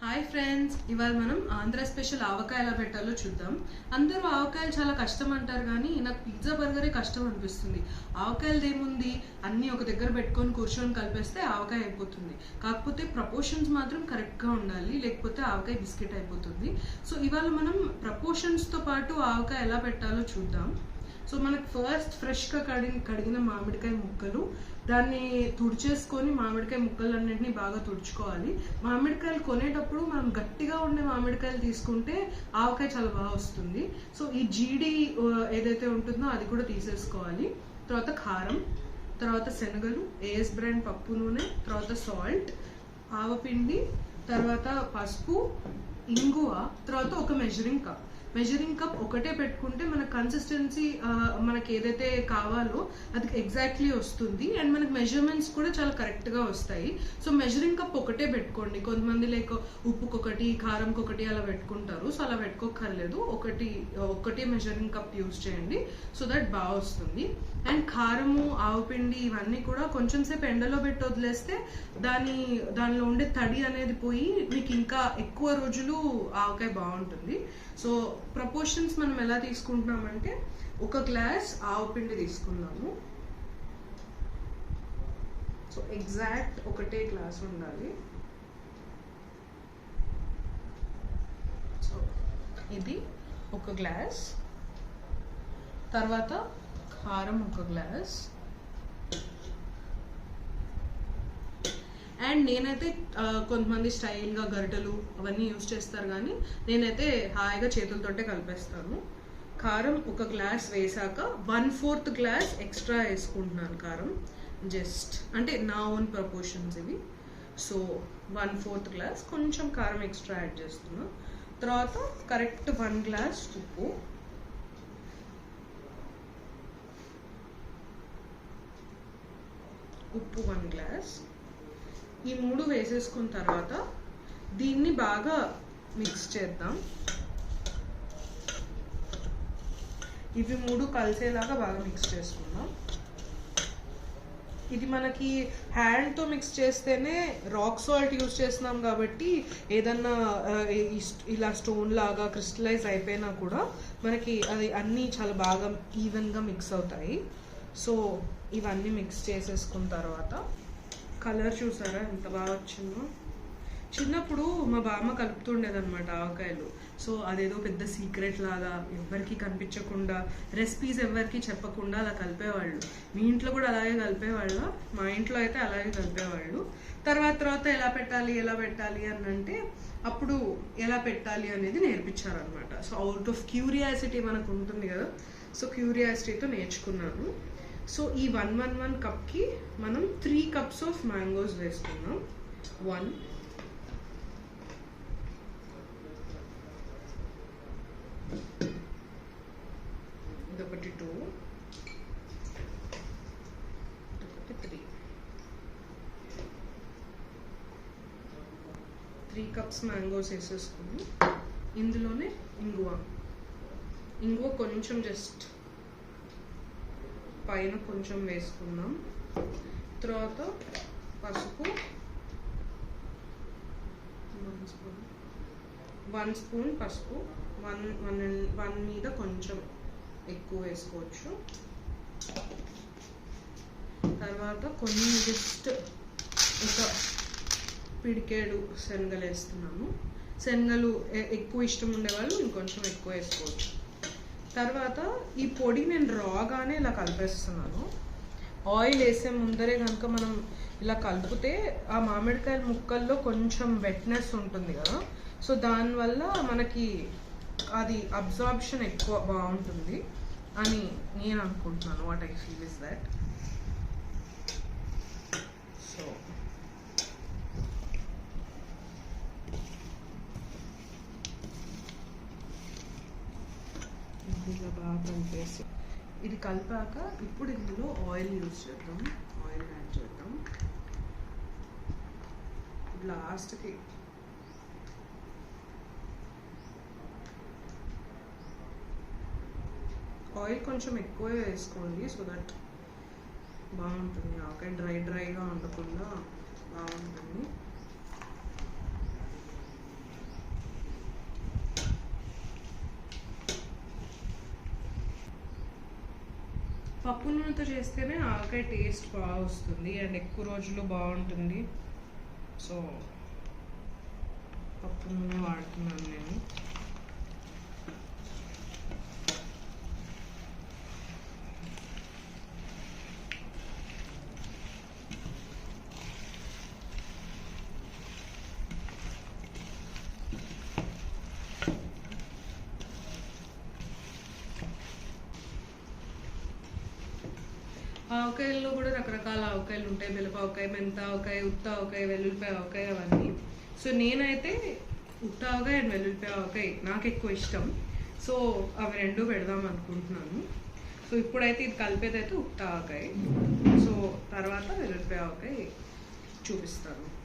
Hi friends ఇవాళ మనం Andhra special ఆవకాయ ఎలా పెట్టాలో చూద్దాం. అందరూ ఆవకాయలు చాలా కష్టం అంటారు కానీ నాకు పిజ్జా బర్గరే కష్టం అనిపిస్తుంది. ఆవకాయలది ఏముంది? అన్నీ ఒక దగ్గర పెట్టుకొని కూర్చొని కలిపేస్తే ఆవకాయ అయిపోతుంది. కాకపోతే ప్రపోర్షన్స్ మాత్రం కరెక్ట్గా ఉండాలి లేకపోతే ఆవకాయ బిస్కెట్ అయిపోతుంది. సో ఇవాళ మనం ప్రపోర్షన్స్తో పాటు ఆవకాయ ఎలా పెట్టాలో చూద్దాం. సో మనకు ఫస్ట్ ఫ్రెష్గా కడిగి కడిగిన మామిడికాయ ముక్కలు దాన్ని తుడిచేసుకొని మామిడికాయ ముక్కలన్నింటినీ బాగా తుడుచుకోవాలి. మామిడికాయలు కొనేటప్పుడు మనం గట్టిగా ఉండే మామిడికాయలు తీసుకుంటే ఆవకాయ చాలా బాగా వస్తుంది. సో ఈ జీడి ఏదైతే ఉంటుందో అది కూడా తీసేసుకోవాలి. తర్వాత కారం తర్వాత శనగలు ఏఎస్ బ్రాండ్ పప్పు నూనె తర్వాత సాల్ట్ ఆవపిండి తర్వాత పసుపు ఇంగువ తర్వాత ఒక మెజరింగ్ కప్ మెజరింగ్ కప్ ఒకటే పెట్టుకుంటే మన కన్సిస్టెన్సీ మనకి ఏదైతే కావాలో అది ఎగ్జాక్ట్లీ వస్తుంది. అండ్ మనకి మెజర్మెంట్స్ కూడా చాలా కరెక్ట్గా వస్తాయి. సో మెజరింగ్ కప్ ఒకటే పెట్టుకోండి. కొంతమంది లైక్ ఉప్పుకొకటి కారంకి ఒకటి అలా పెట్టుకుంటారు. సో అలా పెట్టుకోకర్లేదు ఒకటి ఒకటే మెజరింగ్ కప్ యూస్ చేయండి. సో దట్ బాగా వస్తుంది. అండ్ కారము ఆవుపిండి ఇవన్నీ కూడా కొంచెం సేపు ఎండలో పెట్టి వదిలేస్తే దాని దానిలో ఉండే తడి అనేది పోయి మీకు ఇంకా ఎక్కువ రోజులు ఆవకాయ బాగుంటుంది. సో ప్రపోర్షన్స్ మనం ఎలా తీసుకుంటున్నామంటే ఒక గ్లాస్ ఆవుపిండి తీసుకున్నాము. సో ఎగ్జాక్ట్ ఒకటే గ్లాస్ ఉండాలి. సో ఇది ఒక గ్లాస్ తర్వాత కారం ఒక గ్లాస్ అండ్ నేనైతే కొంతమంది స్టైల్గా గరిటెలు అవన్నీ యూస్ చేస్తారు కానీ నేనైతే హాయిగా చేతులతోటే కలిపేస్తాను. కారం ఒక గ్లాస్ వేసాక వన్ ఫోర్త్ గ్లాస్ ఎక్స్ట్రా వేసుకుంటున్నాను కారం. జస్ట్ అంటే నా ఓన్ ప్రపోర్షన్స్ ఇవి. సో వన్ ఫోర్త్ గ్లాస్ కొంచెం కారం ఎక్స్ట్రా యాడ్ చేస్తున్నా. తర్వాత కరెక్ట్ వన్ గ్లాస్ ఉప్పు. ఉప్పు వన్ గ్లాస్ ఈ మూడు వేసేసుకున్న తర్వాత దీన్ని బాగా మిక్స్ చేద్దాం. ఇవి మూడు కలిసేలాగా బాగా మిక్స్ చేసుకుందాం. ఇది మనకి హ్యాండ్తో మిక్స్ చేస్తేనే రాక్ సాల్ట్ యూస్ చేస్తున్నాం కాబట్టి ఏదన్నా ఇలా స్టోన్ లాగా క్రిస్టలైజ్ అయిపోయినా కూడా మనకి అది అన్నీ చాలా బాగా ఈవెన్గా మిక్స్ అవుతాయి. సో ఇవన్నీ మిక్స్ చేసేసుకున్న తర్వాత కలర్ చూసారా? ఎంత బాగా వచ్చిందో. చిన్నప్పుడు మా బామ్మ కలుపుతుండేదన్నమాట ఆవకాయలు. సో అదేదో పెద్ద సీక్రెట్ లాగా ఎవరికి కనిపించకుండా రెసిపీస్ ఎవరికి చెప్పకుండా అలా కలిపేవాళ్ళు. మీ ఇంట్లో కూడా అలాగే కలిపేవాళ్ళ? మా ఇంట్లో అయితే అలాగే కలిపేవాళ్ళు. తర్వాత తర్వాత ఎలా పెట్టాలి ఎలా పెట్టాలి అని అంటే అప్పుడు ఎలా పెట్టాలి అనేది నేర్పించారనమాట సో అవుట్ ఆఫ్ క్యూరియాసిటీ మనకు ఉంటుంది కదా. సో క్యూరియాసిటీతో నేర్చుకున్నాను. సో ఈ వన్ వన్ వన్ కప్కి మనం త్రీ కప్స్ ఆఫ్ మ్యాంగోస్ వేసుకున్నాం వన్. ఇదొకటి టూ. ఇదొకటి త్రీ. త్రీ కప్స్ మ్యాంగోస్ వేసేసుకుని ఇందులోనే ఇంగువ. ఇంగువ కొంచెం జస్ట్ పైన కొంచెం వేసుకుందాం. తర్వాత పసుపు వన్ స్పూన్. వన్ స్పూన్ పసుపు. వన్ వన్ వన్ మీద కొంచెం ఎక్కువ వేసుకోవచ్చు. తర్వాత కొన్ని జస్ట్ ఒక పిడికేడు శనగలు వేస్తున్నాము. శనగలు ఎక్కువ ఇష్టం ఉండేవాళ్ళు ఇంకొంచెం ఎక్కువ వేసుకోవచ్చు. తర్వాత ఈ పొడి నేను రాగానే ఇలా కలిపేస్తున్నాను. ఆయిల్ వేసే ముందరే కనుక మనం ఇలా కలిపితే ఆ మామిడికాయల ముక్కల్లో కొంచెం వెట్నెస్ ఉంటుంది కదా. సో దానివల్ల మనకి అది అబ్జార్ప్షన్ ఎక్కువ బాగుంటుంది అని నేను అనుకుంటున్నాను what I feel is that so ఇలా ఇది కలిపాక ఇప్పుడు ఇందులో ఆయిల్ యూస్ చేద్దాం. ఆయిల్ యాడ్ చేద్దాం. లాస్ట్కి ఆయిల్ కొంచెం ఎక్కువ వేసుకోండి సో దట్ బాగుంటుంది. ఆకాయ డ్రై డ్రైగా ఉండకుండా బాగుంటుంది. పప్పు నూనెతో చేస్తేనే ఆవకాయ టేస్ట్ బాగా వస్తుంది అండ్ ఎక్కువ రోజులు బాగుంటుంది. సో పప్పు నూనె వాడుతున్నాను నేను. ఆవకాయల్లో కూడా రకరకాల ఆవకాయలు ఉంటాయి. మిరపకాయ మెంత ఆవకాయ ఉత్త ఆవకాయ వెల్లుల్లిపాయ ఆవకాయ అవన్నీ. సో నేనైతే ఉత్త ఆవకాయ అండ్ వెల్లుల్లిపాయ ఆవకాయ నాకు ఎక్కువ ఇష్టం. సో అవి రెండు పెడదాం అనుకుంటున్నాను. సో ఇప్పుడైతే ఇది కలిపేదైతే ఉత్త ఆవకాయ సో తర్వాత వెల్లుల్లిపాయ ఆవకాయ చూపిస్తాను.